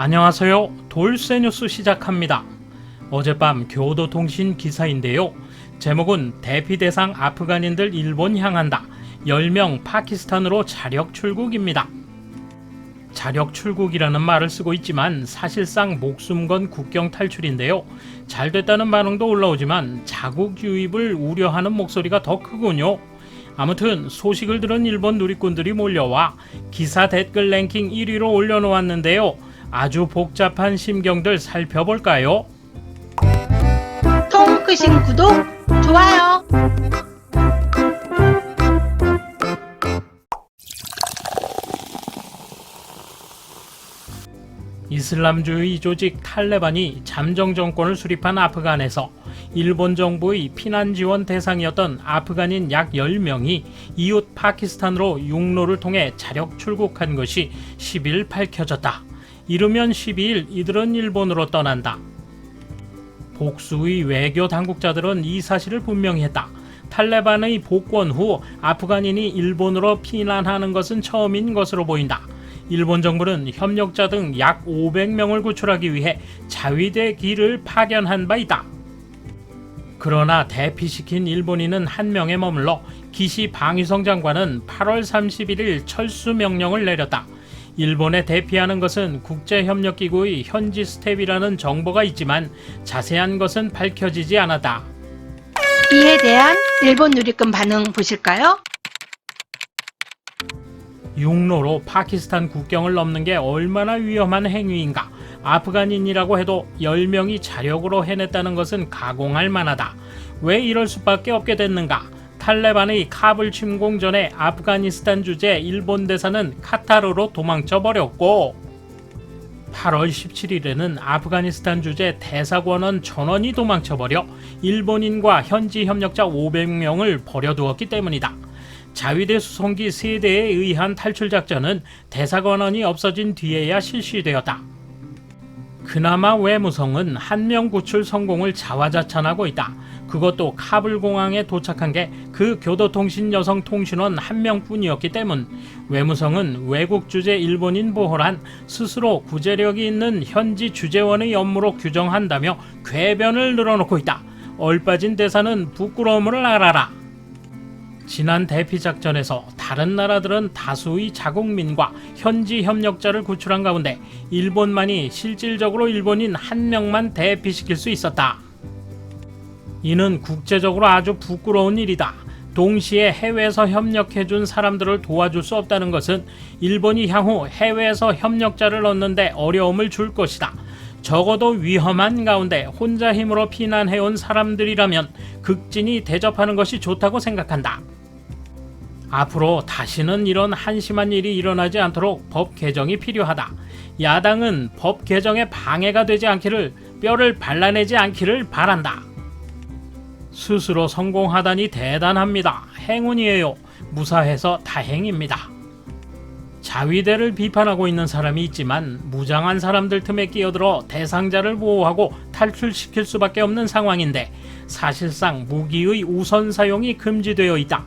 안녕하세요. 돌쇠 뉴스 시작합니다. 어젯밤 교도통신 기사인데요. 제목은 대피 대상 아프간인들 일본 향한다. 10명 파키스탄으로 자력 출국입니다. 자력 출국이라는 말을 쓰고 있지만 사실상 목숨 건 국경 탈출인데요. 잘 됐다는 반응도 올라오지만 자국 유입을 우려하는 목소리가 더 크군요. 아무튼 소식을 들은 일본 누리꾼들이 몰려와 기사 댓글 랭킹 1위로 올려놓았는데요. 아주 복잡한 심경들 살펴볼까요? 통 크신 구독, 좋아요. 이슬람주의 조직 탈레반이 잠정 정권을 수립한 아프간에서 일본 정부의 피난 지원 대상이었던 아프간인 약 10명이 이웃 파키스탄으로 육로를 통해 자력 출국한 것이 10일 밝혀졌다. 이르면 12일 이들은 일본으로 떠난다. 복수의 외교 당국자들은 이 사실을 분명히 했다. 탈레반의 복권 후 아프간인이 일본으로 피난하는 것은 처음인 것으로 보인다. 일본 정부는 협력자 등 약 500명을 구출하기 위해 자위대 기를 파견한 바 있다. 그러나 대피시킨 일본인은 한 명에 머물러 기시 방위성 장관은 8월 31일 철수 명령을 내렸다. 일본에 대피하는 것은 국제협력기구의 현지 스텝이라는 정보가 있지만 자세한 것은 밝혀지지 않았다. 이에 대한 일본 누리꾼 반응 보실까요? 육로로 파키스탄 국경을 넘는 게 얼마나 위험한 행위인가. 아프간인이라고 해도 10명이 자력으로 해냈다는 것은 가공할 만하다. 왜 이럴 수밖에 없게 됐는가? 탈레반의 카불 침공 전에 아프가니스탄 주재 일본 대사는 카타르로 도망쳐 버렸고 8월 17일에는 아프가니스탄 주재 대사관원 전원이 도망쳐 버려 일본인과 현지 협력자 500명을 버려두었기 때문이다. 자위대 수송기 3대에 의한 탈출 작전은 대사관원이 없어진 뒤에야 실시되었다. 그나마 외무성은 한 명 구출 성공을 자화자찬하고 있다. 그것도 카불 공항에 도착한 게 그 교도통신 여성 통신원 한 명뿐이었기 때문 외무성은 외국 주재 일본인 보호란 스스로 구제력이 있는 현지 주재원의 업무로 규정한다며 궤변을 늘어놓고 있다. 얼빠진 대사는 부끄러움을 알아라. 지난 대피 작전에서 다른 나라들은 다수의 자국민과 현지 협력자를 구출한 가운데 일본만이 실질적으로 일본인 한 명만 대피시킬 수 있었다. 이는 국제적으로 아주 부끄러운 일이다. 동시에 해외에서 협력해준 사람들을 도와줄 수 없다는 것은 일본이 향후 해외에서 협력자를 얻는데 어려움을 줄 것이다. 적어도 위험한 가운데 혼자 힘으로 피난해온 사람들이라면 극진히 대접하는 것이 좋다고 생각한다. 앞으로 다시는 이런 한심한 일이 일어나지 않도록 법 개정이 필요하다. 야당은 법 개정에 방해가 되지 않기를 뼈를 발라내지 않기를 바란다. 스스로 성공하다니 대단합니다. 행운이에요. 무사해서 다행입니다. 자위대를 비판하고 있는 사람이 있지만 무장한 사람들 틈에 끼어들어 대상자를 보호하고 탈출시킬 수밖에 없는 상황인데 사실상 무기의 우선 사용이 금지되어 있다.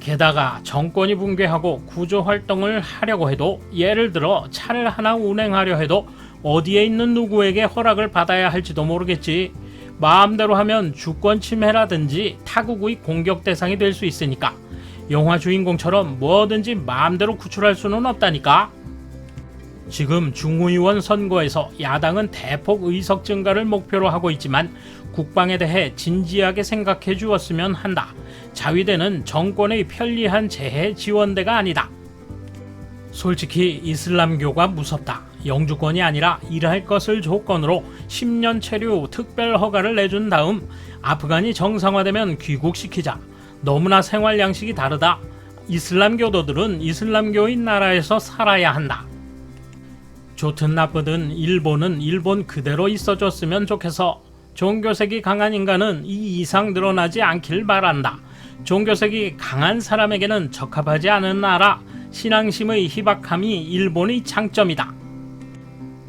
게다가 정권이 붕괴하고 구조 활동을 하려고 해도 예를 들어 차를 하나 운행하려 해도 어디에 있는 누구에게 허락을 받아야 할지도 모르겠지. 마음대로 하면 주권 침해라든지 타국의 공격 대상이 될 수 있으니까 영화 주인공처럼 뭐든지 마음대로 구출할 수는 없다니까. 지금 중의원 선거에서 야당은 대폭 의석 증가를 목표로 하고 있지만 국방에 대해 진지하게 생각해 주었으면 한다. 자위대는 정권의 편리한 재해 지원대가 아니다. 솔직히 이슬람교가 무섭다. 영주권이 아니라 일할 것을 조건으로 10년 체류 특별 허가를 내준 다음 아프간이 정상화되면 귀국시키자. 너무나 생활 양식이 다르다. 이슬람교도들은 이슬람교인 나라에서 살아야 한다. 좋든 나쁘든 일본은 일본 그대로 있어줬으면 좋겠어. 종교색이 강한 인간은 이 이상 늘어나지 않길 바란다. 종교색이 강한 사람에게는 적합하지 않은 나라, 신앙심의 희박함이 일본의 장점이다.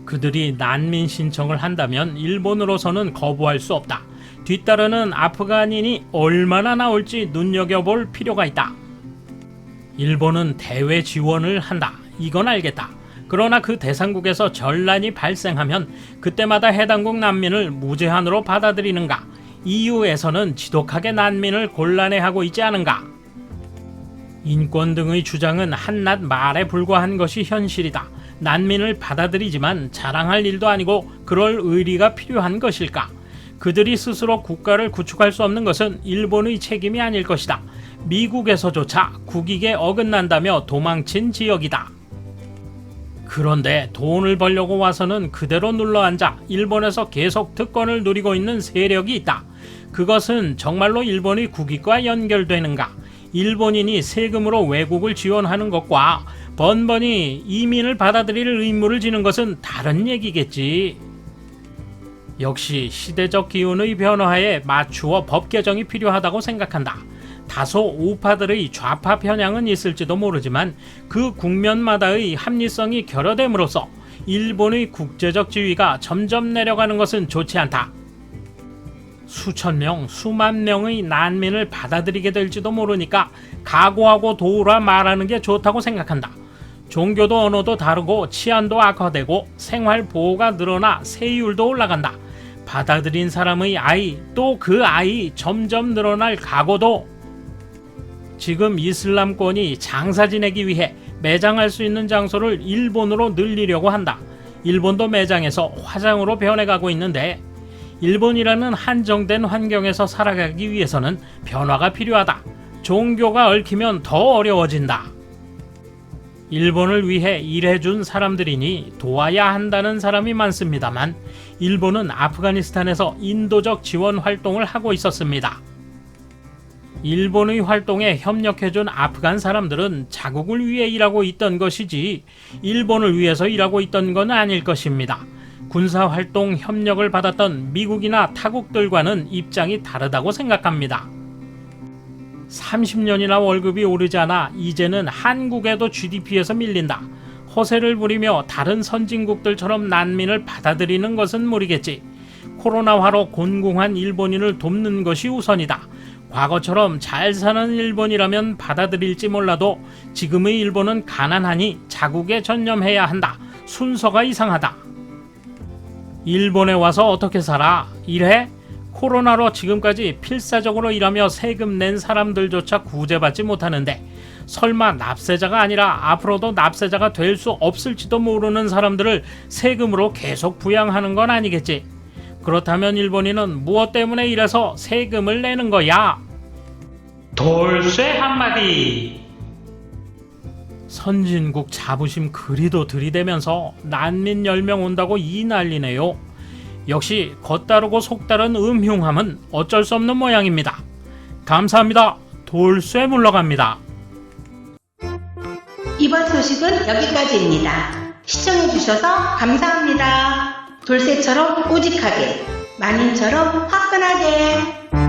그들이 난민 신청을 한다면 일본으로서는 거부할 수 없다. 뒤따르는 아프간인이 얼마나 나올지 눈여겨볼 필요가 있다. 일본은 대외 지원을 한다. 이건 알겠다. 그러나 그 대상국에서 전란이 발생하면 그때마다 해당국 난민을 무제한으로 받아들이는가? EU에서는 지독하게 난민을 곤란해하고 있지 않은가? 인권 등의 주장은 한낱 말에 불과한 것이 현실이다. 난민을 받아들이지만 자랑할 일도 아니고 그럴 의리가 필요한 것일까? 그들이 스스로 국가를 구축할 수 없는 것은 일본의 책임이 아닐 것이다. 미국에서조차 국익에 어긋난다며 도망친 지역이다. 그런데 돈을 벌려고 와서는 그대로 눌러앉아 일본에서 계속 특권을 누리고 있는 세력이 있다. 그것은 정말로 일본의 국익과 연결되는가? 일본인이 세금으로 외국을 지원하는 것과 번번이 이민을 받아들일 의무를 지는 것은 다른 얘기겠지. 역시 시대적 기운의 변화에 맞추어 법 개정이 필요하다고 생각한다. 다소 우파들의 좌파 편향은 있을지도 모르지만 그 국면마다의 합리성이 결여됨으로써 일본의 국제적 지위가 점점 내려가는 것은 좋지 않다. 수천 명, 수만 명의 난민을 받아들이게 될지도 모르니까 각오하고 도우라 말하는 게 좋다고 생각한다. 종교도 언어도 다르고 치안도 악화되고 생활 보호가 늘어나 세율도 올라간다. 받아들인 사람의 아이 또 그 아이 점점 늘어날 각오도 지금 이슬람권이 장사 지내기 위해 매장할 수 있는 장소를 일본으로 늘리려고 한다. 일본도 매장에서 화장으로 변해가고 있는데 일본이라는 한정된 환경에서 살아가기 위해서는 변화가 필요하다. 종교가 얽히면 더 어려워진다. 일본을 위해 일해준 사람들이니 도와야 한다는 사람이 많습니다만 일본은 아프가니스탄에서 인도적 지원 활동을 하고 있었습니다. 일본의 활동에 협력해준 아프간 사람들은 자국을 위해 일하고 있던 것이지 일본을 위해서 일하고 있던 건 아닐 것입니다. 군사활동 협력을 받았던 미국이나 타국들과는 입장이 다르다고 생각합니다. 30년이나 월급이 오르지 않아 이제는 한국에도 GDP에서 밀린다. 허세를 부리며 다른 선진국들처럼 난민을 받아들이는 것은 무리겠지. 코로나화로 곤궁한 일본인을 돕는 것이 우선이다. 과거처럼 잘 사는 일본이라면 받아들일지 몰라도 지금의 일본은 가난하니 자국에 전념해야 한다. 순서가 이상하다. 일본에 와서 어떻게 살아? 일해? 코로나로 지금까지 필사적으로 일하며 세금 낸 사람들조차 구제받지 못하는데 설마 납세자가 아니라 앞으로도 납세자가 될 수 없을지도 모르는 사람들을 세금으로 계속 부양하는 건 아니겠지? 그렇다면 일본인은 무엇 때문에 이래서 세금을 내는 거야? 돌쇠 한마디! 선진국 자부심 그리도 들이대면서 난민 10명 온다고 이 난리네요. 역시 겉다르고 속다른 음흉함은 어쩔 수 없는 모양입니다. 감사합니다. 돌쇠 물러갑니다. 이번 소식은 여기까지입니다. 시청해주셔서 감사합니다. 돌쇠처럼 우직하게, 마님처럼 화끈하게.